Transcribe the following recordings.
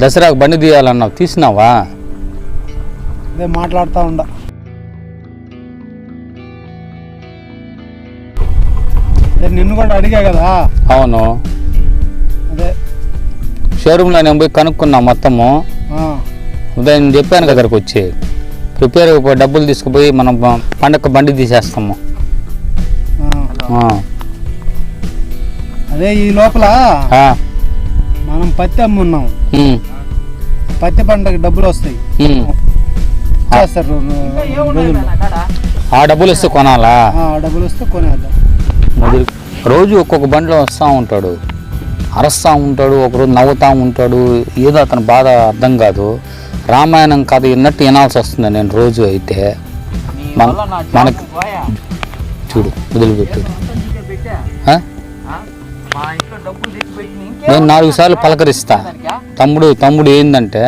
దసరాకు బండి తీయాలన్నావు తీసినావా? అదే మాట్లాడుతూ ఉండ. అదే నిన్ను కూడా అడిగా కదా. అవును. అదే. షోరూంలో నేను పోయి కనుక్కున్నా మొత్తము. ఆ, ఉదయం నేను చెప్పాను కదా ఇక్కడికి వచ్చి. ప్రిపేర్ అయిపోయి డబ్బులు తీసుకుపోయి మనం ప- పండగ బండి తీసేస్తాము. ఆ. ఆ. అదే ఈ లోపల ఆ. మనం పత్తి అమ్మున్నాం. పత్తి పంటకి డబ్బులు వస్తాయి. ఉమ్. చేస్తారు రోజుల్లో ఆ డబ్బులు ఇస్తే కొనాలా? ఆ డబ్బులు వస్తే కొనేద్దాం. రోజు ఒక్కొక్క బండిలో వస్తూ ఉంటాడు. అరస్తూ ఉంటాడు ఒకరోజు నవ్వుతూ ఉంటాడు. ఏదో అతని బాధ అర్థం కాదు. రామాయణం కథ విన్నట్టు వినాల్సి వస్తుంది నేను రోజు అయితే. మన మనకి చూడు వదిలిపెట్టాడు ఆ? నేను నాలుగు సార్లు పలకరిస్తా. తమ్ముడు తమ్ముడు ఏంటంటే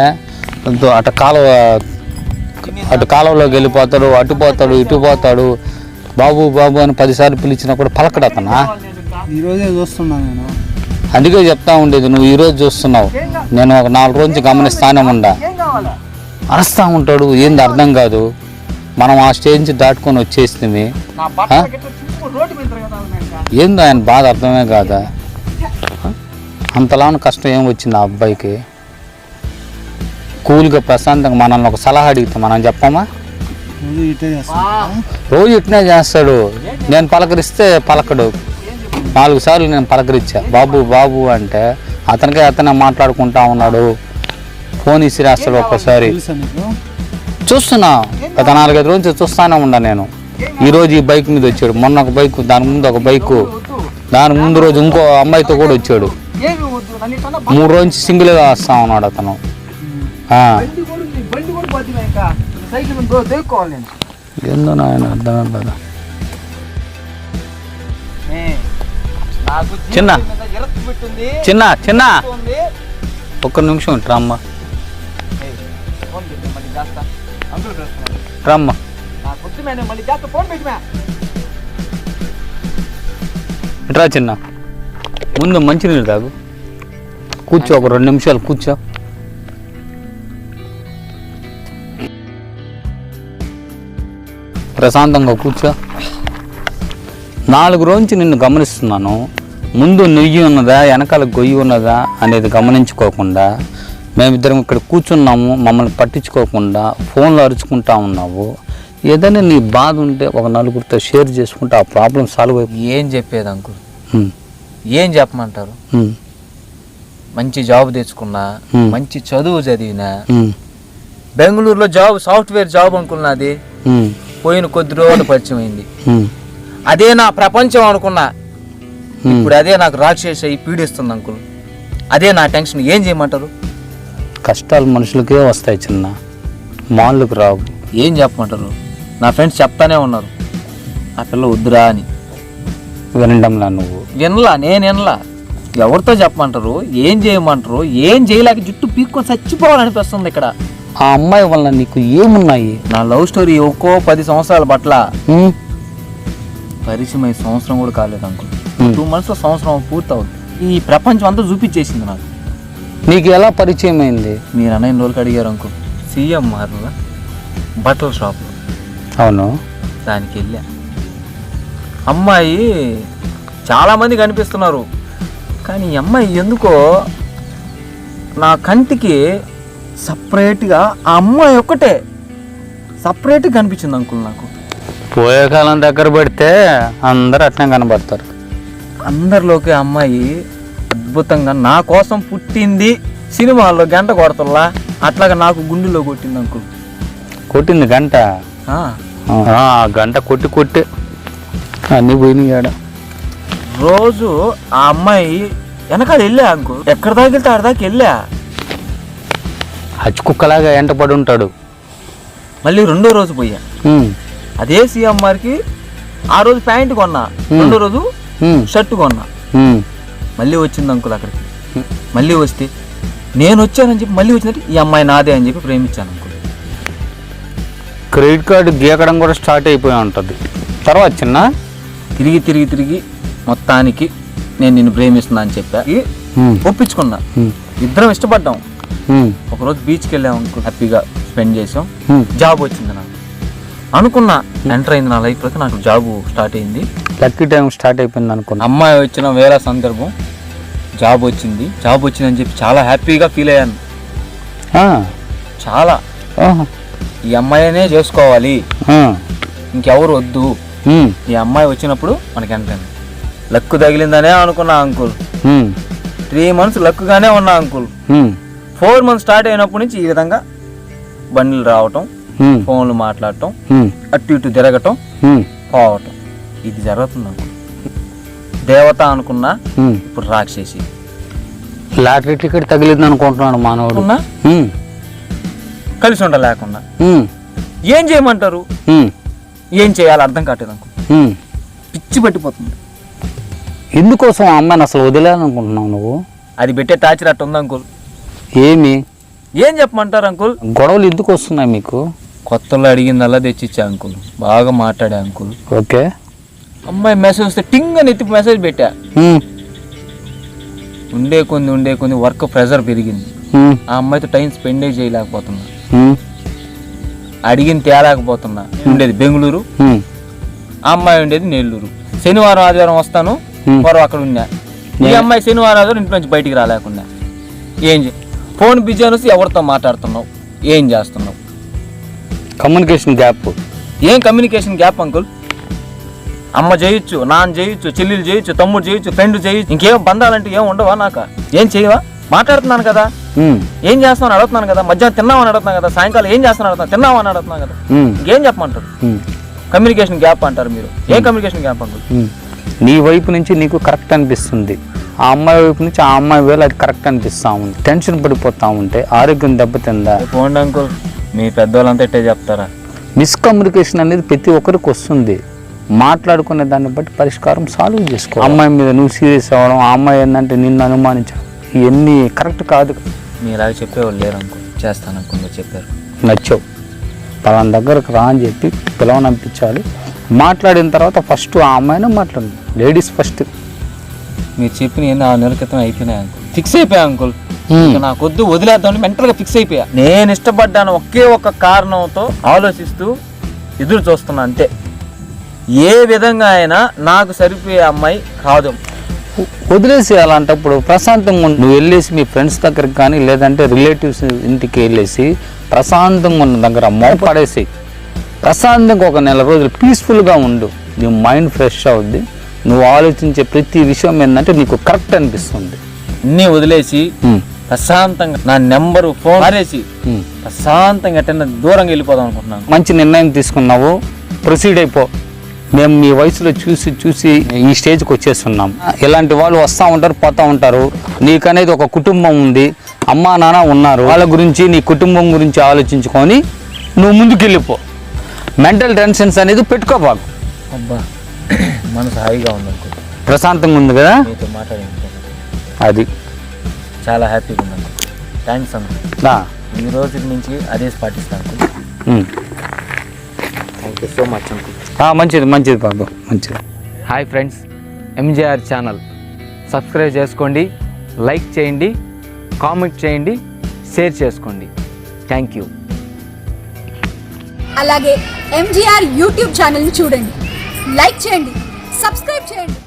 అటు కాలువ అటు కాలువలోకి వెళ్ళిపోతాడు అటు పోతాడు ఇటు పోతాడు బాబు బాబు అని పదిసార్లు పిలిచినా కూడా పలకడు అతనా? ఈ రోజే చూస్తున్నా నేను. అందుకే చెప్తా ఉండేది నువ్వు ఈరోజు చూస్తున్నావు. నేను ఒక నాలుగు రోజు నుంచి గమనిస్తానే ఉండా. అరస్తా ఉంటాడు ఏంది అర్థం కాదు. మనం ఆ స్టేజ్ నుంచి దాటుకొని వచ్చేసింది ఏందో ఆయన బాధ అర్థమే కాదా? అంతలాన కష్టం ఏం వచ్చింది ఆ అబ్బాయికి? కూల్గా ప్రశాంతంగా మనల్ని ఒక సలహా అడిగితే మనం చెప్పమా? రోజు ఇట్నే చేస్తాడు. నేను పలకరిస్తే పలకడు. నాలుగు సార్లు నేను పలకరించా. బాబు బాబు అంటే అతనికే అతనే మాట్లాడుకుంటా ఉన్నాడు. ఫోన్ ఇసిరేస్తాడు ఒక్కసారి. చూస్తున్నా. గత నాలుగైదు రోజులు చూస్తానే ఉన్నా నేను. ఈ రోజు ఈ బైక్ మీద వచ్చాడు. మొన్న ఒక బైక్ దాని ముందు ఒక బైకు. దాని ముందు రోజు ఇంకో అమ్మాయితో కూడా వచ్చాడు. మూడు రోజు నుంచి సింగిల్గా వస్తా ఉన్నాడు అతను. ఏందో నాయన అర్థం కదా. చిన్న. చిన్న చిన్న. ఒక్క నిమిషం రమ్మ. రమ్మ. ఇట్రా చిన్న. ముందు మంచినీళ్ళు తాగు. కూర్చో ఒక రెండు నిమిషాలు కూర్చో. ప్రశాంతంగా కూర్చో. నాలుగు రోజు నిన్ను గమనిస్తున్నాను. ముందు నెయ్యి ఉన్నదా వెనకాల గొయ్యి ఉన్నదా అనేది గమనించుకోకుండా మేమిద్దరం ఇక్కడ కూర్చున్నాము మమ్మల్ని పట్టించుకోకుండా ఫోన్లో అరుచుకుంటా ఉన్నావు. ఏదైనా నీ బాధ ఉంటే ఒక నలుగురితో షేర్ చేసుకుంటే ఆ ప్రాబ్లం సాల్వ్ అయిపోతుంది ఏం చెప్పేది అంకుల్? ఏం చెప్పమంటారు? మంచి జాబ్ తెచ్చుకున్నా. మంచి చదువు చదివినా బెంగళూరులో జాబ్ సాఫ్ట్వేర్ జాబ్ అనుకున్నది పోయిన కొద్ది రోజులు పరిచయం అయింది అదే నా ప్రపంచం అనుకున్నా. ఇప్పుడు అదే నాకు రాక్షస అయి పీడిస్తుంది అంకుల్. అదే నా టెన్షన్. ఏం చేయమంటారు? కష్టాలు మనుషులకే వస్తాయి చిన్న. మాళ్ళకు రావు. ఏం చెప్పమంటారు? నా ఫ్రెండ్స్ చెప్తానే ఉన్నారు. ఆ పిల్ల వద్దురా అని. వినడంలా నువ్వు. వినలా నేను వినలా. ఎవరితో చెప్పమంటారు? ఏం చేయమంటారు? ఏం చేయలేక జుట్టు పీక్కొని చచ్చిపోవాలనిపిస్తుంది ఇక్కడ. ఆ అమ్మాయి వల్ల నీకు ఏమున్నాయి? నా లవ్ స్టోరీ ఒక్కో పది సంవత్సరాల పట్ల. పరిచయం అయ్యి సంవత్సరం కూడా కాలేదు అంకుల్. టూ మంత్స్లో సంవత్సరం పూర్తవుతుంది ఈ ప్రపంచం అంతా చూపించేసింది నాకు. నీకు ఎలా పరిచయం అయింది మీరు అన్నయ్య రోజులకి అడిగారు అంకుల్. సీఎం మార్ల బట్టల షాప్ అవును. దానికి వెళ్ళా. అమ్మాయి చాలామంది కనిపిస్తున్నారు. కానీ ఈ అమ్మాయి ఎందుకో నా కంటికి సపరేట్గా ఆ అమ్మాయి ఒక్కటే సపరేట్గా కనిపించింది అంకుల్ నాకు. పోయే కాలం దగ్గర పెడితే అందరు అట్నే కనబడతారు. అందరిలోకి అమ్మాయి అద్భుతంగా నా కోసం పుట్టింది సినిమాల్లో గంట కొడతల్లా? అట్లాగా నాకు గుండెలో కొట్టింది అంకుల్. కొట్టింది గంట? ఆ గంట కొట్టి కొట్టి అన్నీ పోయినాయి ఆడ. రోజు ఆ అమ్మాయి వెనకాల వెళ్ళా అంకుల్? ఎక్కడ దాకా వెళ్తే ఆడ దాకా వెళ్ళా? హచ్ కుక్కలాగా ఎంట పడి ఉంటాడు. మళ్ళీ రెండో రోజు పోయా. అదే సీఎంఆర్కి ఆ రోజు ప్యాంట్ కొన్నా రెండో రోజు షర్ట్ కొన్నా. మళ్ళీ వచ్చింది అంకుల్ అక్కడికి. మళ్ళీ వస్తే నేను వచ్చానని చెప్పి మళ్ళీ వచ్చినట్టు ఈ అమ్మాయి నాదే అని చెప్పి ప్రేమించాను అంకుల్. క్రెడిట్ కార్డు గీకడం కూడా స్టార్ట్ అయిపోయి ఉంటుంది. తర్వాత చిన్న తిరిగి తిరిగి తిరిగి మొత్తానికి నేను నిన్ను ప్రేమిస్తున్నా అని చెప్పా. ఒప్పించుకున్నా. ఇద్దరం ఇష్టపడ్డాం. ఒకరోజు బీచ్కి వెళ్ళాం అంకుల్ హ్యాపీగా స్పెండ్ చేసాం. జాబ్ వచ్చింది నాకు. అనుకున్నా ఎంటర్ అయింది నా లైఫ్లోకి నాకు జాబ్ స్టార్ట్ అయింది. లక్కీ టైం స్టార్ట్ అయిపోయింది అనుకున్నా. అమ్మాయి వచ్చిన వేరే సందర్భం జాబ్ వచ్చింది. జాబ్ వచ్చిందని చెప్పి చాలా హ్యాపీగా ఫీల్ అయ్యాను. ఆ, చాలా. ఈ అమ్మాయినే చేసుకోవాలి. ఇంకెవరు వద్దు. ఈ అమ్మాయి వచ్చినప్పుడు మనకి అయింది? లక్కు తగిలిందనే అనుకున్నా అంకుల్. త్రీ మంత్స్ లక్కుగానే ఉన్నా అంకుల్. ఫోర్ మంత్స్ స్టార్ట్ అయినప్పటి నుంచి ఈ విధంగా బండ్లు రావటం ఫోన్లు మాట్లాడటం అటు ఇటు తిరగటం పోవటం. ఇది జరుగుతుంది అంకుల్. దేవత అనుకున్నా. ఇప్పుడు రాక్షసి. లాటరీ టికెట్ తగిలింది అనుకుంటున్నాడు మానవుడు. కలిసి ఉండలేకుండా ఏం చేయమంటారు? ఏం చేయాలి అర్థం కావట్లేదు అంకుల్ ఉమ్. పిచ్చి పట్టిపోతుంది. ఎందుకోసం ఆ అమ్మాయిని అసలు వదిలేయాలనుకుంటున్నావు నువ్వు? అది పెట్టే టార్చర్ అట్టు ఉంది అంకుల్. ఏమి? ఏం చెప్పమంటారు అంకుల్? గొడవలు ఎందుకు వస్తున్నాయి మీకు? కొత్తలో అడిగిందల్లా తెచ్చిచ్చా అంకుల్. బాగా మాట్లాడా అంకుల్. ఓకే. అమ్మాయి మెసేజ్ వస్తే టింగ్ అని ఎత్తి మెసేజ్ పెట్టా. ఉండే కొన్ని ఉండే కొన్ని వర్క్ ప్రెజర్ పెరిగింది. ఆ అమ్మాయితో టైం స్పెండే చేయలేకపోతున్నా. ఉమ్, అడిగింది తేలేకపోతున్నా. ఉండేది బెంగళూరు. అమ్మాయి ఉండేది నెల్లూరు. శనివారం ఆదివారం వస్తాను. వారు అక్కడ ఉన్నా. ఈ అమ్మాయి శనివారం ఆదివారం ఇంటి నుంచి బయటికి రాలేకున్నా. ఏం ఫోన్ బిజీ అనేసి ఎవరితో మాట్లాడుతున్నావు? ఏం చేస్తున్నావు? Communication gap. ఏం కమ్యూనికేషన్ గ్యాప్ అంకుల్? అమ్మ చేయొచ్చు నాన్న చేయొచ్చు చెల్లెలు చేయొచ్చు తమ్ముడు చేయొచ్చు ఫ్రెండ్ చేయొచ్చు ఇంకేం బంధాలంటే ఏం ఉండవా నాక? ఏం చేయవా? మాట్లాడుతున్నాను కదా. ఏం చేస్తున్నావు అడుగుతున్నాను కదా మధ్యాహ్నం తిన్నావని అడుగుతున్నాను కదా సాయంకాలం ఏం చేస్తున్నావు అడుగుతున్నా తిన్నావని అడుగుతున్నాను కదా. ఇంకేం చెప్పమంటారు? కమ్యూనికేషన్ గ్యాప్ అంటారు మీరు. ఏం కమ్యూనికేషన్ గ్యాప్ ఉమ్. నీ వైపు నుంచి నీకు కరెక్ట్ అనిపిస్తుంది. ఆ అమ్మాయి వైపు నుంచి ఆ అమ్మాయి వేళ అది కరెక్ట్ అనిపిస్తా ఉంది. టెన్షన్ పడిపోతా ఉంటే ఆరోగ్యం దెబ్బతిందా? పోండి అంకుల్ మీ పెద్దోళ్ళంతా ఇట్టే చెప్తారా? మిస్కమ్యూనికేషన్ అనేది ప్రతి ఒక్కరికి వస్తుంది. మాట్లాడుకునే దాన్ని బట్టి పరిష్కారం సాల్వ్ చేసుకో అమ్మాయి మీద నువ్వు సీరియస్ అవ్వడం ఆ అమ్మాయి ఏంటంటే నిన్ను అనుమానించడం. ఇవన్నీ కరెక్ట్ కాదు. మీలాగా చెప్పేవాళ్ళు లేరు అంకుల్ చేస్తాను మీరు చెప్పారు. నచ్చావు. పలానా దగ్గరకు రా అని చెప్పి పిలవనంపించాలి మాట్లాడిన తర్వాత ఫస్ట్ ఆ అమ్మాయినే మాట్లాడు లేడీస్ ఫస్ట్. మీరు చెప్పిన ఎన్ని ఆరు నెలల క్రితం అయిపోయినాయి అంకుల్. ఫిక్స్ అయిపోయా అంకుల్? నాకు వద్దు వదిలేద్దామని మెంటల్గా ఫిక్స్ అయిపోయా. నేను ఇష్టపడ్డాను ఒకే ఒక కారణంతో ఆలోచిస్తూ ఎదురు చూస్తున్నా అంతే. ఏ విధంగా అయినా నాకు సరిపోయే అమ్మాయి కాదు. వదిలేసి అలాంటప్పుడు ప్రశాంతంగా ఉండు. నువ్వు వెళ్ళేసి మీ ఫ్రెండ్స్ దగ్గరికి కానీ లేదంటే రిలేటివ్స్ ఇంటికి వెళ్ళేసి ప్రశాంతంగా ఉన్న దగ్గర మోపడేసి ప్రశాంతంగా ఒక నెల రోజులు పీస్ఫుల్గా ఉండు. నీ మైండ్ ఫ్రెష్ అవుద్ది. నువ్వు ఆలోచించే ప్రతి విషయం ఏంటంటే నీకు కరెక్ట్ అనిపిస్తుంది. అన్నీ వదిలేసి ప్రశాంతంగా నా నెంబరు ఫోన్ ఉమ్. ప్రశాంతంగా ఎట్టన్నా దూరంగా వెళ్ళిపోదాం అనుకుంటున్నాను. మంచి నిర్ణయం తీసుకున్నావు. ప్రొసీడ్ అయిపో. మేము మీ వయసులో చూసి చూసి ఈ స్టేజ్కి వచ్చేస్తున్నాం. ఇలాంటి వాళ్ళు వస్తూ ఉంటారు పోతూ ఉంటారు. నీకనేది ఒక కుటుంబం ఉంది. అమ్మా నాన్న ఉన్నారు. వాళ్ళ గురించి నీ కుటుంబం గురించి ఆలోచించుకొని నువ్వు ముందుకు వెళ్ళిపో మెంటల్ టెన్షన్స్ అనేది పెట్టుకోబాకు అబ్బా మనసు హాయిగా ఉంది ప్రశాంతంగా ఉంది కదా? మీతో అది. చాలా హ్యాపీగా ఉంది థ్యాంక్స్ దా. ఈ రోజు నుంచి అదే పాటిస్తాను. Thank you so much uncle మంచిది మంచిది బాబు మంచిది. Hi friends MJR channel. Subscribe చేసుకోండి లైక్ చేయండి కామెంట్ చేయండి షేర్ చేసుకోండి. Thank you. అలాగే ఎంజీఆర్ యూట్యూబ్ ఛానల్ని చూడండి. లైక్ చేయండి సబ్స్క్రైబ్ చేయండి.